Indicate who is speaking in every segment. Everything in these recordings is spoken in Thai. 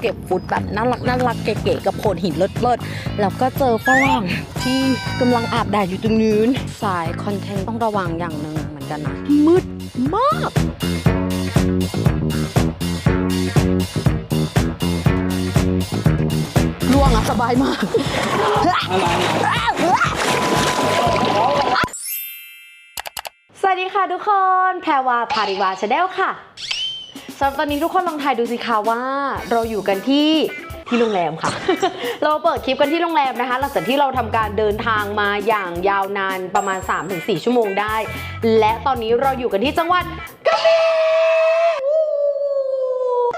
Speaker 1: เก็บฟุตแบบน่ารักน่ารักเก๋ๆกับโขดหินเลิศๆแล้วก็เจอฝรั่งที่กำลังอาบแดดอยู่ตรงนู้นสายคอนเทนต์ต้องระวังอย่างหนึ่งเหมือนกันนะ มืดมากล่วงอะสบายมากสวัสดีค่ะทุกคน แพรวาพาริวาชาแนลค่ะ สำหรับตอนนี้ทุกคนลองทายดูสิคะว่า เราอยู่กันที่ที่โรงแรมค่ะ เราเปิดคลิปกันที่โรงแรมนะคะ หลังจากที่เราทำการเดินทางมาอย่างยาวนานประมาณ 3-4 ชั่วโมงได้ และตอนนี้เราอยู่กันที่จังหวัดกระบี่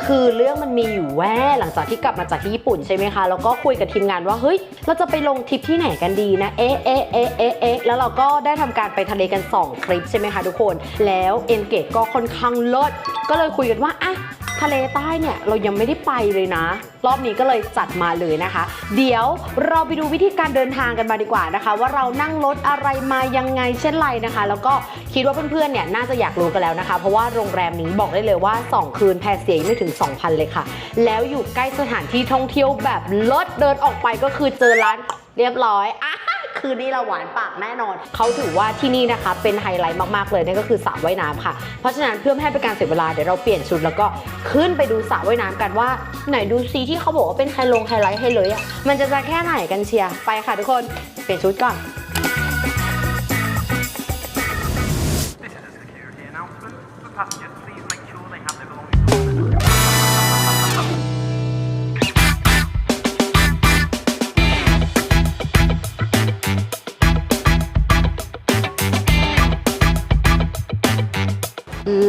Speaker 1: คือเรื่องมันมีอยู่แว่หลังจากที่กลับมาจากที่ญี่ปุ่นใช่ไหมคะ แล้วก็คุยกับทีมงานว่า เฮ้ย เราจะไปลงทริปที่ไหนกันดีนะ เอ๊ะเอ๊ะเอ๊ะเอ๊ะเอ๊ะแล้วเราก็ได้ทำการไปทะเลกัน 2 คลิปใช่ไหมคะทุกคน แล้วเอ็นเกตก็ค่อนข้างเลิศก็เลยคุยกันว่า อะ ทะเลใต้เนี่ยเรายังไม่ได้ไปเลยนะ รอบนี้ก็เลยจัดมาเลยนะคะ เดี๋ยวเราไปดูวิธีการเดินทางกันมาดีกว่านะคะ ว่าเรานั่งรถอะไรมายังไงเช่นไรนะคะ แล้วก็คิดว่าเพื่อนๆเนี่ยน่าจะอยากรู้กันแล้วนะคะ เพราะว่าโรงแรมนี้บอกได้เลยว่า 2 คืนแพรเสียไม่ถึง 2,000 เลยค่ะ แล้วอยู่ใกล้สถานที่ท่องเที่ยวแบบเลิศเดินออกไปก็คือเจอร้าน เรียบร้อยอะคืนนี้เราหวานปากแน่นอน เขาถือว่าที่นี่นะคะ เป็นไฮไลท์มากๆเลยนั่นก็คือสระว่ายน้ำค่ะ เพราะฉะนั้นเพื่อไม่ให้เป็นการเสียเวลาเดี๋ยวเราเปลี่ยนชุดแล้วก็ขึ้นไปดูสระว่ายน้ำกันว่า ไหนดูซีที่เขาบอกว่าเป็นไฮลงไฮไลท์ให้เลยอะมันจะจะแค่ไหนกันเชียร์ไปค่ะทุกคนเปลี่ยนชุดก่อน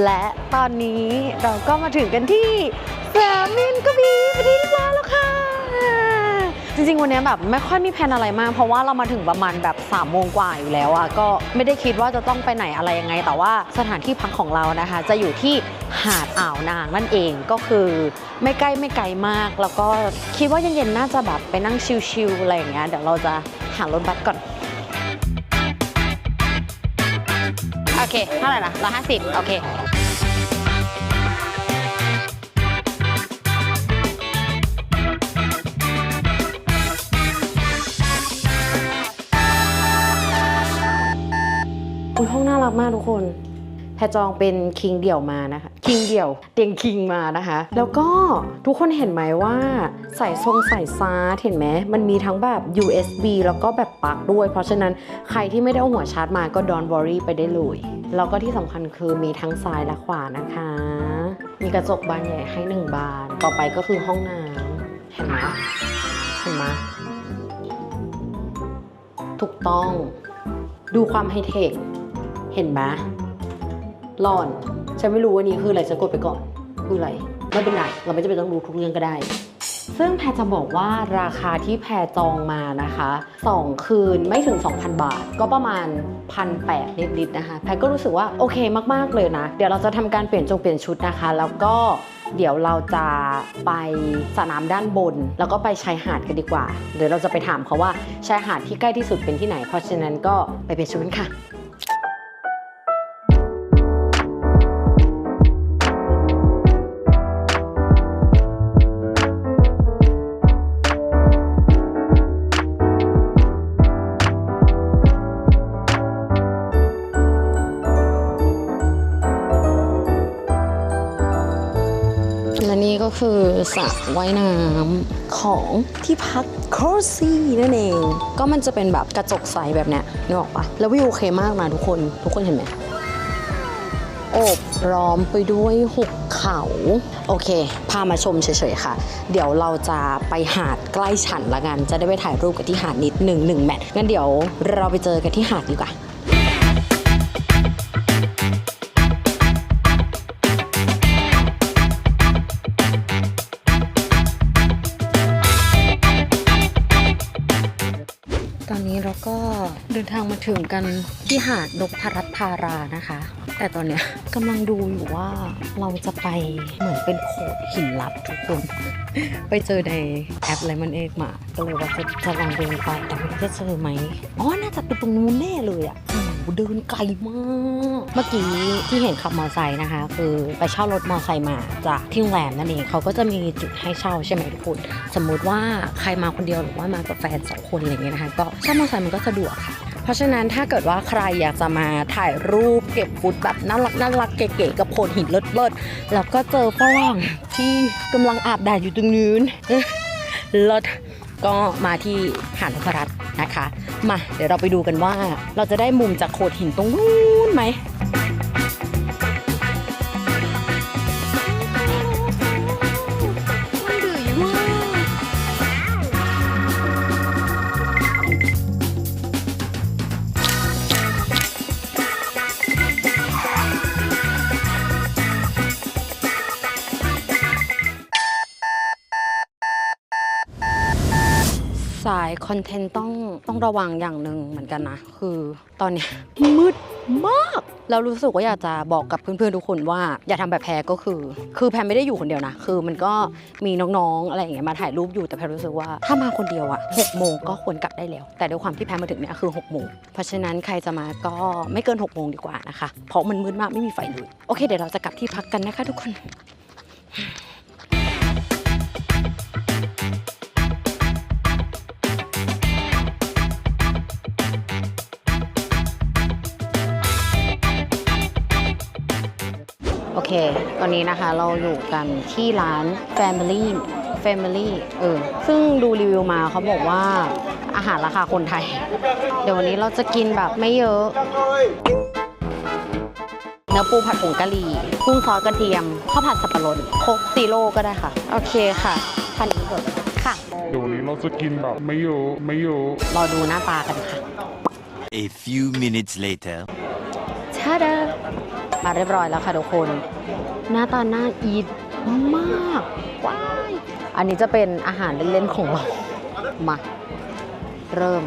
Speaker 1: และตอนนี้เราก็มาถึงกันที่สนามบินกระบี่ประเทศเรียบร้อยแล้วค่ะ จริงๆ วันนี้แบบไม่ค่อยมีแผนอะไรมาก เพราะว่าเรามาถึงประมาณแบบ3ามโมงกว่าอยู่แล้วอะก็ไม่ได้คิดว่าจะต้องไปไหนอะไรยังไง แต่ว่าสถานที่พักของเรานะคะ จะอยู่ที่หาดอ่าวนางนั่นเองก็คือไม่ใกล้ไม่ไกลมาก แล้วก็คิดว่าเย็นๆน่าจะแบบไปนั่งชิลๆอะไรอย่างเงี้ยเดี๋ยวเราจะหารถบัสก่อนโอเคเท่าไหร่ละร้อยห้าสิบโอเค รักมากทุกคนแพรจองเป็นคิงเดี่ยวมานะคะ คิงเดี่ยว เตียงคิงมานะคะ แล้วก็ทุกคนเห็นไหมว่าใส่ทรงใส่ซาร์เห็นไหมมันมีทั้งแบบ USB แล้วก็แบบปลั๊กด้วย เพราะฉะนั้นใครที่ไม่ได้เอาหัวชาร์จมาก็ดอนบอรี่ไปได้เลย แล้วก็ที่สำคัญคือมีทั้งซ้ายและขวานะคะ มีกระจกบานใหญ่ให้หนึ่งบาน ต่อไปก็คือห้องน้ำเห็นไหมเห็นไหมถูกต้อง ดูความไฮเทค เห็นไหมหลอน ฉันไม่รู้ว่านี้คืออะไรฉันกดไปก่อน คืออะไร ไม่เป็นไร เราไม่จำเป็นต้องรู้ทุกเรื่องก็ได้ ซึ่งแพรจะบอกว่าราคาที่แพรจองมานะคะ 2 คืนไม่ถึง 2,000 บาท ก็ประมาณ 1,800นิดๆนะคะ แพรก็รู้สึกว่าโอเคมากๆเลยนะ เดี๋ยวเราจะทำการเปลี่ยนจงเปลี่ยนชุดนะคะ แล้วก็เดี๋ยวเราจะไปสระน้ำด้านบน แล้วก็ไปชายหาดกันดีกว่า เดี๋ยวเราจะไปถามเขาว่าชายหาดที่ใกล้ที่สุดเป็นที่ไหน เพราะฉะนั้นก็ไปเปลี่ยนชุดกันค่ะ คือสระว่ายน้ำของที่พักโคซี่นั่นเอง ก็มันจะเป็นแบบกระจกใสแบบเนี้ยนึกออกปะแล้ววิวโอเคมากนะทุกคนทุกคนเห็นไหมโอบล้อมไปด้วยหุบเขา โอเค พามาชมเฉยๆค่ะ เดี๋ยวเราจะไปหาดใกล้ฉันละกัน จะได้ไปถ่ายรูปกับที่หาดนิดหนึ่งหนึ่งแมทงั้นเดี๋ยวเราไปเจอกันที่หาดดีกว่า ก็เดินทางมาถึงกันที่หาดนพรัตน์ธารานะคะ แต่ตอนเนี้ยกำลังดูอยู่ว่าเราจะไปเหมือนเป็นโขดหินลับทุกคน ไปเจอในแอปอะไรมันเอกมา ก็เลยว่าจะจะลองเดินไปแต่ไม่รู้จะเจอไหมอ๋อน่าจะเป็นตรงนู้นแน่เลยอะเดินไกลมาก เมื่อกี้ที่เห็นขับมอไซค์นะคะ คือไปเช่ารถมอไซค์มาจากที่โรงแรมนั่นเองเขาก็จะมีจุดให้เช่าใช่ไหมทุกคน สมมุติว่าใครมาคนเดียวหรือว่ามากับแฟนสองคนอะไรเงี้ยนะคะ ก็เช่ามอเตอร์ไซค์มันก็สะดวกค่ะ เพราะฉะนั้นถ้าเกิดว่าใครอยากจะมาถ่ายรูปเก็บฟุตแบบน่ารักน่ารักเก๋ๆกับโขดหินเลิศๆแล้วก็เจอฝรั่งที่กำลังอาบแดดอยู่ตรงนู้นเอ๊ะเลิศก็มาที่หาดนพรัตน์นะคะ มาเดี๋ยวเราไปดูกันว่าเราจะได้มุมจากโขดหินตรงนู้นไหม อนเทนต์ต้องต้องระวังอย่างหนึ่งเหมือนกันนะ คือตอนเนี้ยมืดมากแล้วรู้สึกว่าอยากจะบอกกับเพื่อนๆทุกคนว่าอย่าทำแบบแพรก็คือ คือแพรไม่ได้อยู่คนเดียวนะ คือมันก็มีน้องๆอะไรอย่างเงี้ยมาถ่ายรูปอยู่แต่แพรรู้สึกว่าถ้ามาคนเดียวอะหกโมงก็ควรกลับได้แล้ว แต่ด้วยความที่แพรมาถึงเนี่ยคือ6กโมงเพราะฉะนั้นใครจะมาก็ไม่เกิน6กโมงดีกว่านะคะ เพราะมันมืดมากไม่มีไฟเลยโอเคเดี๋ยวเราจะกลับที่พักกันนะคะทุกคน ตอนนี้นะคะเราอยู่กันที่ร้าน Family Family เออ ซึ่งดูรีวิวมาเขาบอกว่าอาหารราคาคนไทย เดี๋ยววันนี้เราจะกินแบบไม่เยอะ เนื้อปูผัดผงกะหรี่กุ้งซอสกระเทียมข้าวผัดสับปะรดโคกซีโร่ก็ได้ค่ะ โอเคค่ะท่านนี้ก่อนค่ะ
Speaker 2: เดี๋ยววันนี้เราจะกินแบบไม่เยอะไม่เยอะ
Speaker 1: รอดูหน้าตากันค่ะ
Speaker 3: A few minutes later.
Speaker 1: ชาดา มาเรียบร้อยแล้วค่ะทุกคน หน้าตาน่าอีทมากว้ายอันนี้จะเป็นอาหารเล่นๆของเรา มา เริ่ม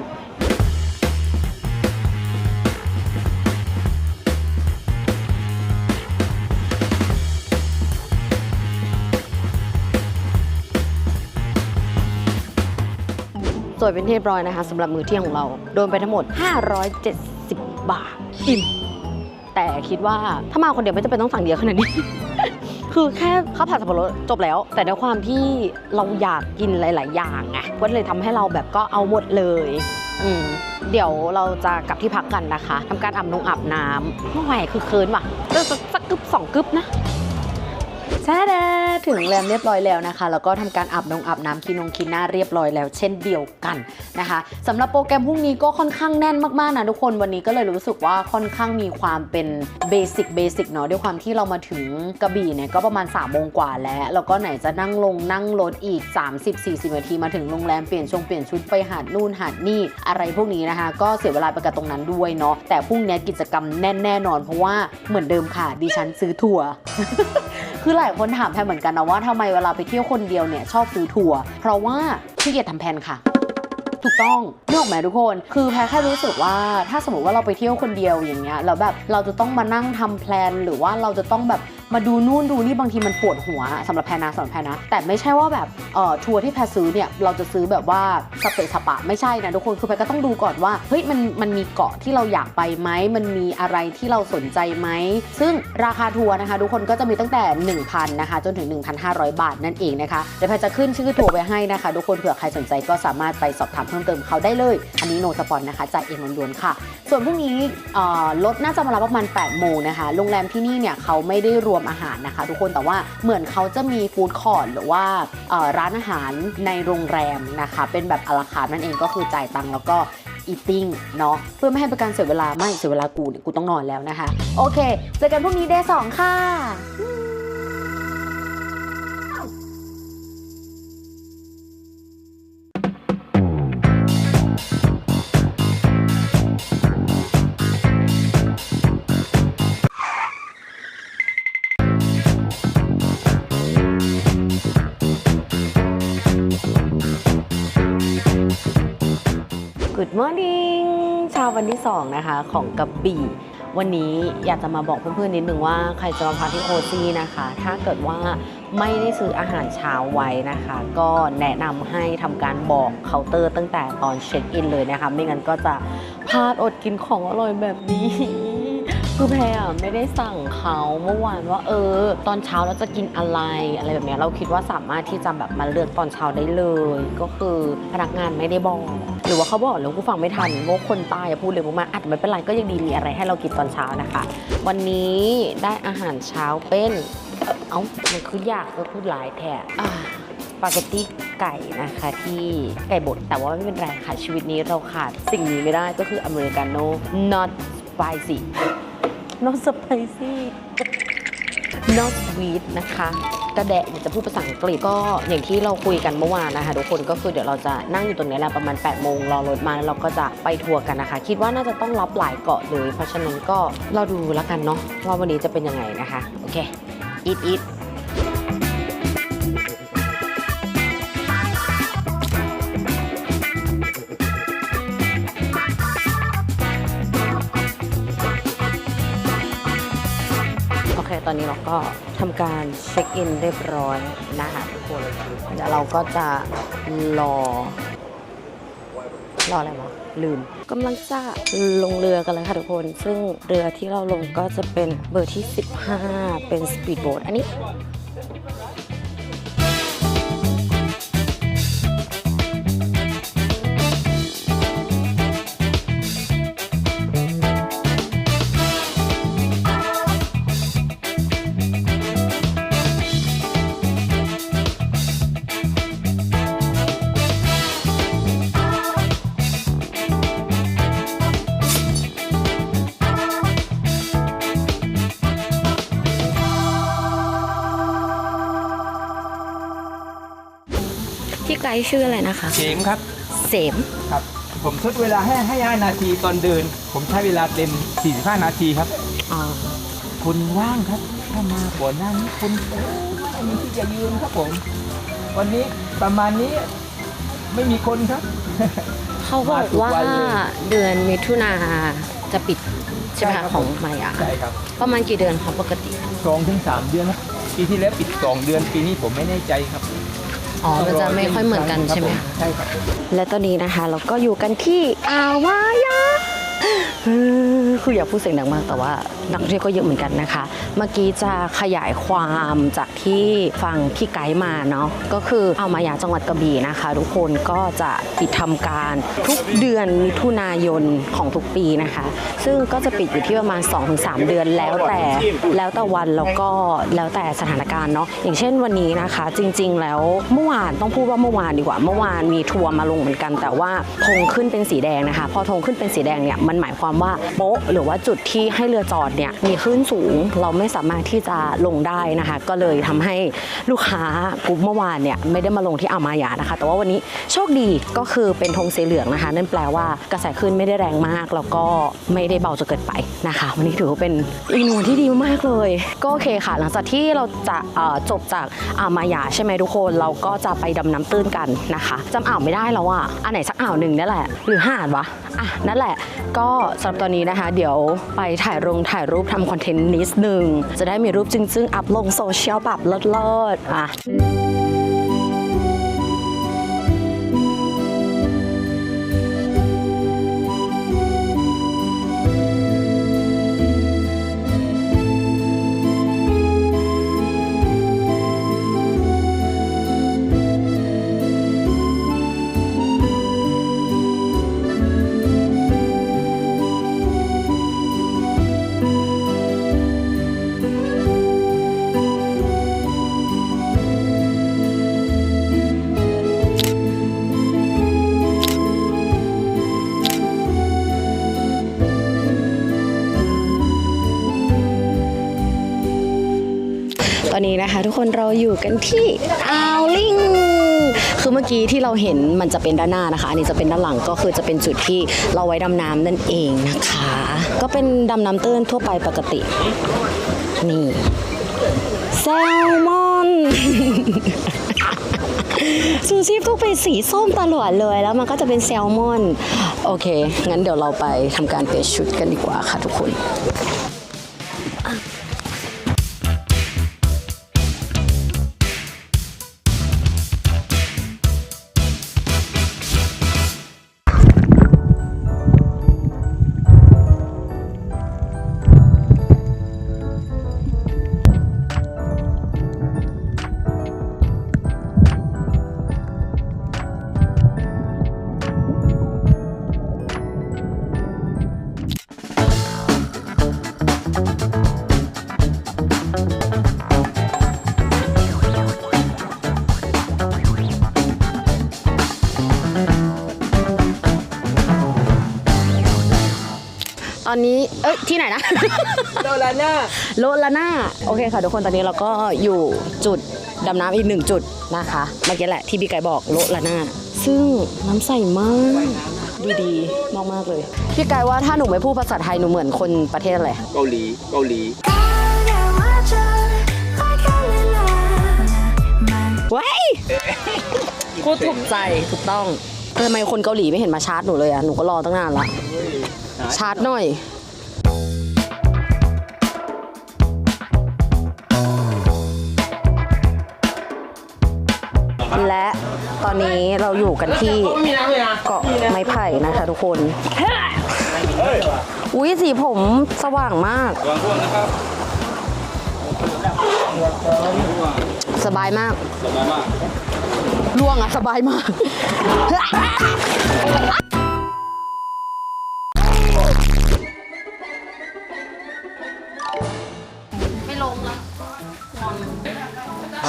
Speaker 1: สวยเป็นเรียบร้อยนะคะสำหรับมือเที่ยงของเรา โดนไปทั้งหมด 570 บาทอิ่ม แต่คิดว่าถ้ามาคนเดียวไม่จำเป็นต้องสั่งเยอะขนาดนี้ คือแค่ข้าวผัดสับปะรดจบแล้ว แต่ในความที่เราอยากกินหลาย ๆ อย่างไงก็เลยทำให้เราแบบก็เอาหมดเลยอืมเดี๋ยวเราจะกลับที่พักกันนะคะทำการอาบนงอาบน้ำไม่ไหวคือเคินว่ะเออสักสักกึบสองกึบนะ ช่ถึงโรงแรมเรียบร้อยแล้วนะคะ แล้วก็ทำการอาบนงอาบน้ำคีนงคีน่าเรียบร้อยแล้ว เช่นเดียวกันนะคะสำหรับโปรแกรมพรุ่งนี้ก็ค่อนข้างแน่นมากๆนะทุกคนวันนี้ก็เลยรู้สึกว่าค่อนข้างมีความเป็นเบสิกเบสิกเนาะด้วยความที่เรามาถึงกระบี่เนี่ยก็ประมาณ3ามโมงกว่าแล้ว แล้วก็ไหนจะนั่งลงนั่งรถอีก 30-40นาทีมาถึงโรงแรมเปลี่ยนชงเปลี่ยนชุดไปหาดนู่นหาดนี่อะไรพวกนี้นะคะ ก็เสียเวลาไปกับตรงนั้นด้วยเนาะแต่พรุ่งนี้กิจกรรมแน่นแน่นอน เพราะว่าเหมือนเดิมค่ะดิฉันซื้อทัวร์ คือหลายคนถามแพรเหมือนกันนะว่าทำไมเวลาไปเที่ยวคนเดียวเนี่ยชอบซื้อทัวร์เพราะว่าขี้เกียจทำแผนค่ะถูกต้องนึกออกไหมทุกคน คือแพรแค่รู้สึกว่าถ้าสมมติว่าเราไปเที่ยวคนเดียวอย่างเงี้ยแล้วแบบเราจะต้องมานั่งทำแพลน หรือว่าเราจะต้องแบบ มาดูนู่นดูนี่บางทีมันปวดหัวสำหรับแพรนะสำหรับแพรนะแต่ไม่ใช่ว่าแบบเอ่อทัวร์ที่แพรซื้อเนี่ยเราจะซื้อแบบว่าสเปะสปะไม่ใช่นะทุกคนคือแพรก็ต้องดูก่อนว่าเฮ้ยมันมันมีเกาะที่เราอยากไปไหมมันมีอะไรที่เราสนใจไหมซึ่งราคาทัวร์นะคะ ทุกคนก็จะมีตั้งแต่ 1,000นะคะจนถึง 1,500 บาทนั่นเองนะคะเดี๋ยวแพรจะขึ้นชื่อทัวร์ไว้ให้นะคะ ทุกคนเผื่อใครสนใจก็สามารถไปสอบถามเพิ่มเติมเขาได้เลย อันนี้โนสปอนนะคะจ่ายเองล้วนๆค่ะ ส่วนพรุ่งนี้เอ่อรถน่าจะมารับประมาณ8โมงนะคะโรงแรมที่นี่เนี่ยเขาไม่ได้รวมมอาหารนะคะ ทุกคนแต่ว่าเหมือนเขาจะมีฟู้ดคอร์ทหรือว่าร้านอาหารในโรงแรมนะคะ เป็นแบบอลาคาร์นั่นเองก็คือจ่ายตังค์แล้วก็อีติ้งเนาะเพื่อไม่ให้เป็นการเสียเวลาไม่เสียเวลากูเนี่ยกูต้องนอนแล้วนะคะ โอเค เจอกันพรุ่งนี้เดย์สองค่ะ Good morning เช้าวันที่ 2 นะคะ ของกระบี่วันนี้อยากจะมาบอกเพื่อนๆนิดนึงว่าใครจะมาพักที่โคซี่นะคะ ถ้าเกิดว่าไม่ได้ซื้ออาหารเช้าไว้นะคะ ก็แนะนำให้ทำการบอกเคาน์เตอร์ตั้งแต่ตอนเช็คอินเลยนะคะ ไม่งั้นก็จะพลาดอดกินของอร่อยแบบนี้คือแพรอะไม่ได้สั่งเขาเมื่อวานว่า เออ ตอนเช้าเราจะกินอะไรอะไรแบบนี้เราคิดว่าสามารถที่จะแบบมาเลือกตอนเช้าได้เลย ก็คือพนักงานไม่ได้บอก หรือว่าเขาบอกแล้วกูฟังไม่ทันว่าคนตายอะพูดเลยมากๆอาจจะไม่เป็นไรก็ยังดีมีอะไรให้เรากินตอนเช้านะคะ วันนี้ได้อาหารเช้าเป็น เอ้ามันคืออยากก็พูดหลายแถบอ่าสปาเกตตี้ไก่นะคะที่ไก่บดแต่ว่าไม่เป็นไรค่ะ ชีวิตนี้เราขาดสิ่งนี้ไม่ได้ก็คืออเมริกาโน่ not spicy not spicy not sweet นะคะ กระแดะจะพูดภาษาอังกฤษก็อย่างที่เราคุยกันเมื่อวานนะคะทุกคนก็คือเดี๋ยวเราจะนั่งอยู่ตรงนี้แหละประมาณ8โมงรอรถมาแล้วเราก็จะไปทัวร์กันนะคะ คิดว่าน่าจะต้องรับหลายเกาะเลยเพราะฉะนั้นก็เราดูแล้วกันเนาะว่าวันนี้จะเป็นยังไงนะคะโอเคอีทอีท ก็ทำการเช็คอินเรียบร้อยนะคะทุกคนเดี๋ยวเราก็จะรอ รออะไรวะลืมกำลังจะลงเรือกันเลยค่ะทุกคน ซึ่งเรือที่เราลงก็จะเป็นเบอร์ที่ 15 เป็นสปีดโบ๊ทอันนี้ ชื่ออะไรนะคะ
Speaker 4: เกมครับ
Speaker 1: เสม
Speaker 4: ครับ ผมทดเวลาให้ให้5นาทีตอนเดิน ผมใช้เวลาเต็ม 45 นาทีครับ
Speaker 1: อ่า
Speaker 4: คนว่างครับ ถ้ามาก่อนหน้านี้คนโอ้ไม่มีที่จะยืนครับผม วันนี้ประมาณนี้ไม่มีคนครับ
Speaker 1: เขาบอกว่า
Speaker 4: มาทุกวันเลย
Speaker 1: เดือนมิถุนาจะปิดใช่ไหม
Speaker 4: ใช่ครั
Speaker 1: คะ
Speaker 4: บ
Speaker 1: ของมายา
Speaker 4: ใช่ครับ
Speaker 1: ประมาณกี่เดือนคะปกติ
Speaker 4: สองถึงสามเดือนครับปีที่แล้วปิดสองเดือนปีนี้ผมไม่แน่ใจครับ
Speaker 1: อ๋อ มันจะไม่ค่อยเหมือนกันใช่ไหม
Speaker 4: รับ
Speaker 1: คะ
Speaker 4: ผใช่ครับ
Speaker 1: และตอนนี้นะคะ เราก็อยู่กันที่อ่าวมายาเออ คืออยากพูดเสียงดังมากแต่ว่านักท่องเที่ยวก็เยอะเหมือนกันนะคะ เมื่อกี้จะขยายความจากที่ฟังพี่ไกด์มาเนาะก็คือเอามายาจังหวัดกระบี่นะคะ ทุกคนก็จะปิดทำการทุกเดือนมิถุนายนของทุกปีนะคะ ซึ่งก็จะปิดอยู่ที่ประมาณ 2-3 เดือนแล้วแต่แล้วแต่วันแล้วก็แล้วแต่สถานการณ์เนาะอย่างเช่นวันนี้นะคะ จริง ๆ แล้วเมื่อวานต้องพูดว่าเมื่อวานดีกว่า เมื่อวานมีทัวร์มาลงเหมือนกัน แต่ว่าธงขึ้นเป็นสีแดงนะคะ พอธงขึ้นเป็นสีแดงเนี่ยมันหมายความว่าโป๊ะหรือว่าจุดที่ให้เรือจอดเนี่ยมีคลื่นสูง เราไม่สามารถที่จะลงได้นะคะ ก็เลยทำให้ลูกค้ากลุ่มเมื่อวานเนี่ยไม่ได้มาลงที่อ่าวมายานะคะ แต่ว่าวันนี้โชคดีก็คือเป็นธงสีเหลืองนะคะ นั่นแปลว่ากระแสคลื่นไม่ได้แรงมาก แล้วก็ไม่ได้เบาจนเกินไปนะคะ วันนี้ถือว่าเป็นอีกหนึ่งวันที่ดีมากเลย ก็โอเคค่ะ หลังจากที่เราจะจบจากอ่าวมายาใช่ไหมทุกคนเราก็จะไปดำน้ำตื้นกันนะคะจำอ่าวไม่ได้แล้วว่าอันไหนสักอ่าวหนึ่งนั่นแหละหรือหาดวะอะนั่นแหละก็สำหรับตอนนี้นะคะ เดี๋ยวไปถ่ายรงถ่ายรูปทำคอนเทนต์นิดนึง จะได้มีรูปจึ้งๆ อัพลงโซเชียลแบบเลิศๆอะ อนนี้นะคะ ทุกคนเราอยู่กันที่อ่าวลิงคือเมื่อกี้ที่เราเห็นมันจะเป็นด้านหน้านะคะ อันนี้จะเป็นด้านหลังก็คือจะเป็นจุดที่เราไว้ดำน้ำนั่นเองนะคะ ก็เป็นดำน้ำตื้นทั่วไปปกติ นี่แซลมอนซูชิต้องเป็นสีส้มตลอดเลยแล้วมันก็จะเป็นแซลมอน โอเค งั้นเดี๋ยวเราไปทำการเปลี่ยนชุดกันดีกว่าค่ะทุกคน อนนี้ เอ้ย ที่ไหนนะ
Speaker 4: โดลาน่า
Speaker 1: โลลาน่าโอเคค่ะทุกคนตอนนี้เราก็อยู่จุดดำน้ำอีกหนึ่งจุดนะคะ เมื่อกี้แหละที่พี่ไก่บอกโลลาน่าซึ่งน้ำใสมาก ดูดีมากมากๆเลย พี่ไก่ว่าถ้าหนูไม่พูดภาษาไทยหนูเหมือนคนประเทศอะไร
Speaker 4: เกาหลี เกาหลี
Speaker 1: ว้ายพูดถูกใจถูกต้องเออทำไมคนเกาหลีไม่เห็นมาชาร์จหนูเลยอะ หนูก็รอตั้งนานละ ชาร์จหน่อยและตอนนี้เราอยู่กันที่เกาะไม้ไผ่นะคะทุกคน อุ้ยสีผมสว่างมาก สบายมากล่วงอะสบายมาก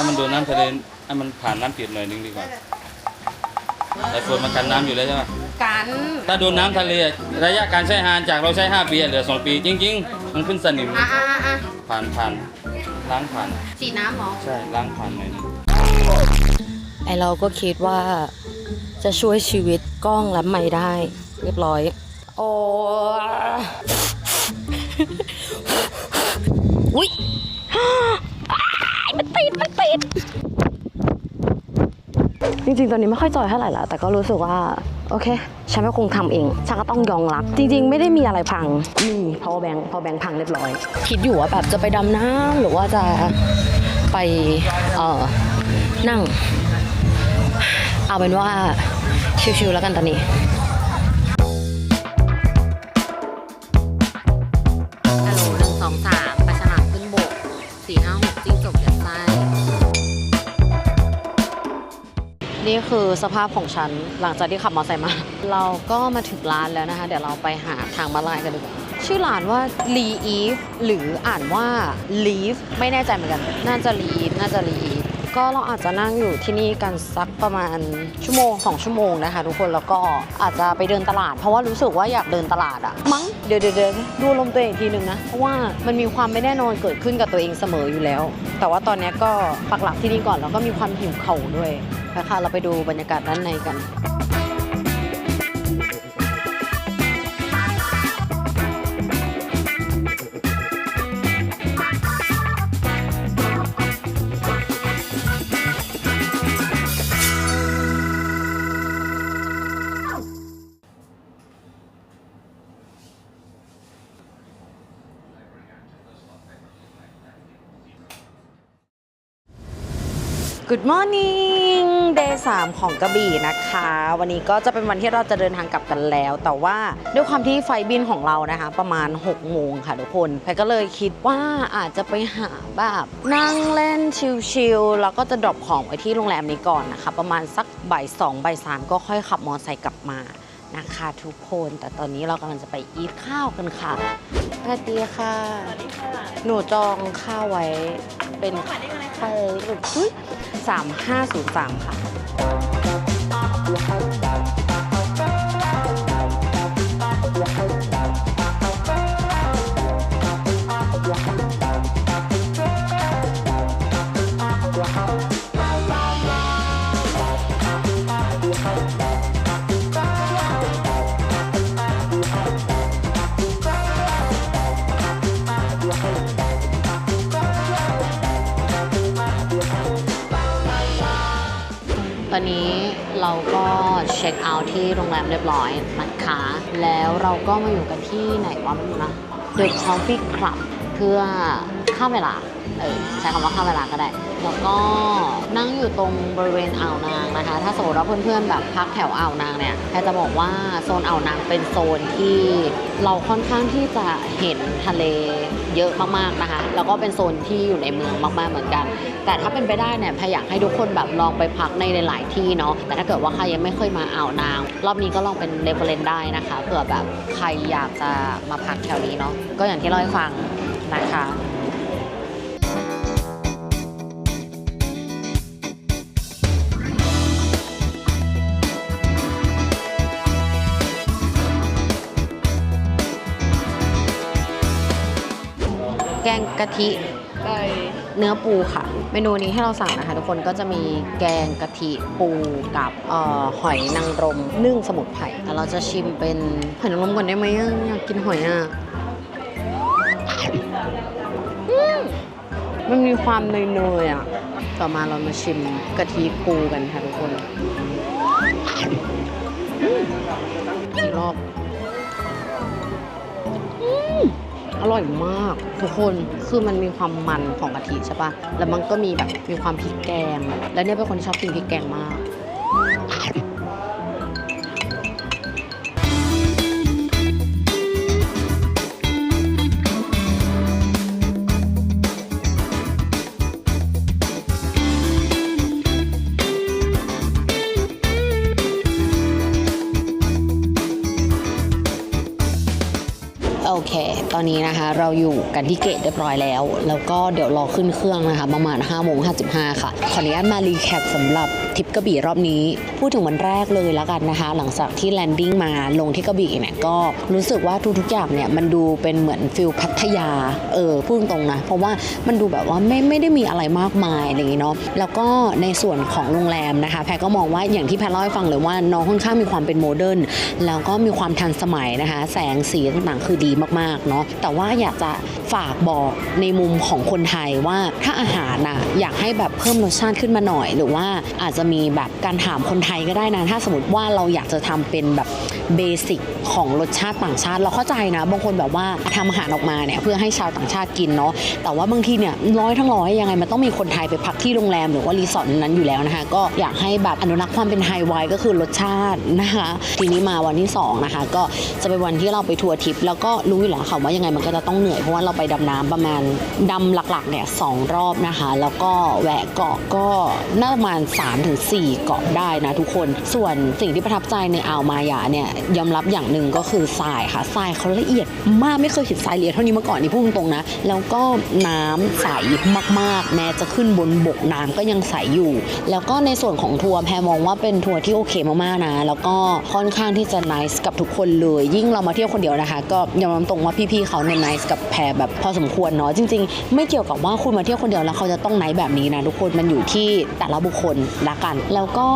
Speaker 5: ถ้ามันโดนน้ำทะเลให้มันผ่านน้ำจืดหน่อยนึงดีกว่าแต่ฝนมันกันน้ำอยู่แล้วใช่ไหม
Speaker 1: กัน
Speaker 5: ถ้าโดนน้ำทะเลระยะการใช้งานจากเราใช้ 5 ปีเหลือ 2 ปี จริง ๆ มันขึ้นสนิม
Speaker 1: อะอะอะ
Speaker 5: ผ่านผ่านล้างผ่าน
Speaker 1: สีน้ำหรอ
Speaker 5: ใช่ล้างผ่านหน่อยนึง
Speaker 1: ไอเราก็คิดว่าจะช่วยชีวิตกล้องและไม่ได้ เรียบร้อย โอ้อุ้ยมัน ติดมันติดจริงๆ ตอนนี้ไม่ค่อยจอยเท่าไหร่ละแต่ก็รู้สึกว่า โอเค ฉันก็คงทำเอง ฉันก็ต้องยอมรับ จริง ๆ ไม่ได้มีอะไรพัง มี power bank power bank พังเรียบร้อย คิดอยู่ว่าแบบจะไปดำน้ำหรือว่าจะไปเอ่อนั่ง เอาเป็นว่าชิวๆแล้วกันตอนนี้ นี่คือสภาพของฉันหลังจากที่ขับมอเตอร์ไซค์มา เราก็มาถึงร้านแล้วนะคะ เดี๋ยวเราไปหาทางมาลายกันดีกว่าชื่อร้านว่า Lee Eve หรืออ่านว่า Leave ไม่แน่ใจเหมือนกัน น่าจะ Lee Eve น่าจะ Lee Eve ก็เราอาจจะนั่งอยู่ที่นี่กันสักประมาณชั่วโมงสองชั่วโมงนะคะทุกคนแล้วก็อาจจะไปเดินตลาด เพราะว่ารู้สึกว่าอยากเดินตลาดอะมั้งเดี๋ยวเดี๋ยวเดี๋ยวดูลมตัวเองทีหนึ่งนะเพราะว่ามันมีความไม่แน่นอนเกิดขึ้นกับตัวเองเสมออยู่แล้ว แต่ว่าตอนนี้ก็ปักหลักที่นี่ก่อนแล้วก็มีความหิวเข่าด้วยนะคะเราไปดูบรรยากาศด้านในกัน Good morning day 3ของกระบี่นะคะ วันนี้ก็จะเป็นวันที่เราจะเดินทางกลับกันแล้ว แต่ว่าด้วยความที่ไฟบินของเรานะคะ ประมาณ 6 โมงค่ะทุกคนแพรก็เลยคิดว่าอาจจะไปหาแบบนั่งเล่นชิลๆแล้วก็จะดรอปของไว้ที่โรงแรมนี้ก่อนนะคะ ประมาณสักบ่ายสองบ่ายสามก็ค่อยขับมอเตอร์ไซค์กลับมานะคะทุกคนแต่ตอนนี้เรากำลังจะไปอีทข้าวกันค่ะสวัสดีค่ะ หนูจองข้าวไว้ เป็นไข่หลุดอุ้ยสามห้าศูนย์สามค่ะ อนนนี้เราก็เช็คเอาท์ที่โรงแรมเรียบร้อยนะคะแล้วเราก็มาอยู่กันที่ไหนวะไม่รู้นะ The Coffee Club เพื่อ ข้ามเวลาเออใช้คำว่าข้ามเวลาก็ได้ แล้วก็นั่งอยู่ตรงบริเวณอ่าวนางนะคะ ถ้าสมมติว่าเพื่อนๆแบบพักแถวอ่าวนางเนี่ยแพจะบอกว่าโซนอ่าวนางเป็นโซนที่เราค่อนข้างที่จะเห็นทะเลเยอะมากๆนะคะ แล้วก็เป็นโซนที่อยู่ในเมืองมากๆเหมือนกัน แต่ถ้าเป็นไปได้เนี่ยพรอยากให้ทุกคนแบบลองไปพักในหลาย ๆ ที่เนาะ แต่ถ้าเกิดว่าใครยังไม่เคยมาอ่าวนาง รอบนี้ก็ลองเป็นเรฟเฟรนได้นะคะ เผื่อแบบใครอยากจะมาพักแถวนี้เนาะ ก็อย่างที่เล่าให้ฟังนะคะ กงกะทิเนื้อปูค่ะ เมนูนี้ให้เราสั่งนะคะ ทุกคนก็จะมีแกงกะทิปูกับเอ่อหอยนางรมนึ่งสมุนไพรแต่เราจะชิมเป็นหอยนางรมก่อนได้ไหมอะอยากกินหอยอะอืมมันมีความเนยๆอะ ต่อมาเรามาชิมกะทิปูกันค่ะทุกคนอืมอีกรอบ อร่อยมากทุกคนคือมันมีความมันของกะทิใช่ปะแล้วมันก็มีแบบมีความพริกแกง แล้วเนี่ยเป็นคนที่ชอบกินพริกแกงมาก อนนี้นะคะ เราอยู่กันที่เกตเรียบร้อยแล้ว แล้วก็เดี๋ยวรอขึ้นเครื่องนะคะ ประมาณ5โมง55ค่ะ ขออนุญาตมารีแคปสำหรับทริปกระบี่รอบนี้ พูดถึงวันแรกเลยแล้วกันนะคะ หลังจากที่แลนดิ้งมาลงที่กระบี่เนี่ยก็รู้สึกว่าทุกๆอย่างเนี่ยมันดูเป็นเหมือนฟิลพัทยาเออพูดตรงนะเพราะว่ามันดูแบบว่าไม่ไม่ได้มีอะไรมากมายอะไรอย่างงี้เนาะแล้วก็ในส่วนของโรงแรมนะคะ แพรก็มองว่าอย่างที่แพรเล่าให้ฟังเลยว่าน้องค่อนข้างมีความเป็นโมเดิร์นแล้วก็มีความทันสมัยนะคะ แสงสีต่างๆคือดีมากๆเนาะแต่ว่าอยากจะฝากบอกในมุมของคนไทยว่าถ้าอาหารน่ะอยากให้แบบเพิ่มรสชาติขึ้นมาหน่อย หรือว่าอาจจะมีแบบการถามคนไทยก็ได้นะ ถ้าสมมติว่าเราอยากจะทำเป็นแบบ เบสิกของรสชาติต่างชาติเราเข้าใจนะ บางคนแบบว่าทำอาหารออกมาเนี่ยเพื่อให้ชาวต่างชาติกินเนาะแต่ว่าบางทีเนี่ยร้อยทั้งร้อยยังไงมันต้องมีคนไทยไปพักที่โรงแรมหรือว่ารีสอร์ทนั้นอยู่แล้วนะคะก็อยากให้แบบอนุรักษ์ความเป็นไทยไว้ก็คือรสชาตินะคะทีนี้มาวันที่สองนะคะก็จะเป็นวันที่เราไปทัวร์ทริปแล้วก็รู้อยู่แล้วค่ะว่ายังไงมันก็จะต้องเหนื่อยเพราะว่าเราไปดำน้ำประมาณดำหลักๆเนี่ยสองรอบนะคะ แล้วก็แวะเกาะก็น่าประมาณ3-4ถึง4เกาะได้นะทุกคน ส่วนสิ่งที่ประทับใจในอ่าวมายาเนี่ยยอมรับอย่างหนึ่งก็คือทรายค่ะทรายเขาละเอียดมากไม่เคยเห็นทรายละเอียดเท่านี้มาก่อนนี่พูดตรงๆนะ แล้วก็น้ำใสมากๆ แม้จะขึ้นบนบกน้ำก็ยังใสอยู่ แล้วก็ในส่วนของทัวร์แพรมองว่าเป็นทัวร์ที่โอเคมากๆนะ แล้วก็ค่อนข้างที่จะนิสกับทุกคนเลย ยิ่งเรามาเที่ยวคนเดียวนะคะ ก็ยอมรับตรงว่าพี่ๆเขาเนี่ยนิสกับแพรแบบพอสมควรเนาะจริง ๆ ไม่เกี่ยวกับว่าคุณมาเที่ยวคนเดียวแล้วเขาจะต้องไนแบบนี้นะทุกคนมันอยู่ที่แต่ละบุคคลละกัน แล้วก็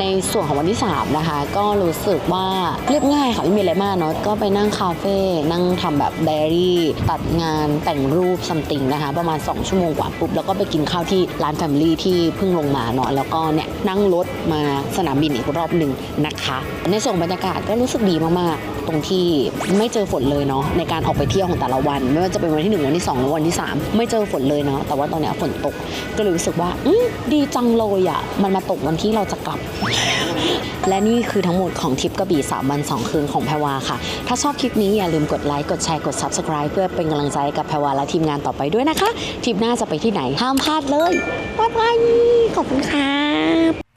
Speaker 1: ในส่วนของวันที่สามนะคะก็รู้สึกว่าเรียบง่ายค่ะไม่มีอะไรมากเนาะก็ไปนั่งคาเฟ่นั่งทำแบบไดอารี่ตัดงานแต่งรูปซัมติงนะคะ ประมาณ 2 ชั่วโมงกว่าปุ๊บ แล้วก็ไปกินข้าวที่ร้านแฟมิลี่ที่เพิ่งลงมาเนาะแล้วก็เนี่ยนั่งรถมาสนามบินอีกรอบหนึ่งนะคะ ในส่วนบรรยากาศก็รู้สึกดีมากๆ ตรงที่ไม่เจอฝนเลยเนาะในการออกไปเที่ยวของแต่ละวัน ไม่ว่าจะเป็นวันที่หนึ่งวันที่สองหรือวันที่สามไม่เจอฝนเลยเนาะแต่ว่าตอนเนี้ยฝนตกก็เลยรู้สึกว่าอืมดีจังเลยอะ่ะมันมาตกวันที่เราจะกลับ และนี่คือทั้งหมดของทริปกระบี่3 วัน 2 คืนของแพรวาค่ะ ถ้าชอบคลิปนี้อย่าลืมกดไลค์ กดแชร์ กด Subscribe เพื่อเป็นกำลังใจกับแพรวาและทีมงานต่อไปด้วยนะคะทริปหน้าจะไปที่ไหนห้ามพลาดเลยบ๊ายบายขอบคุณค่ะ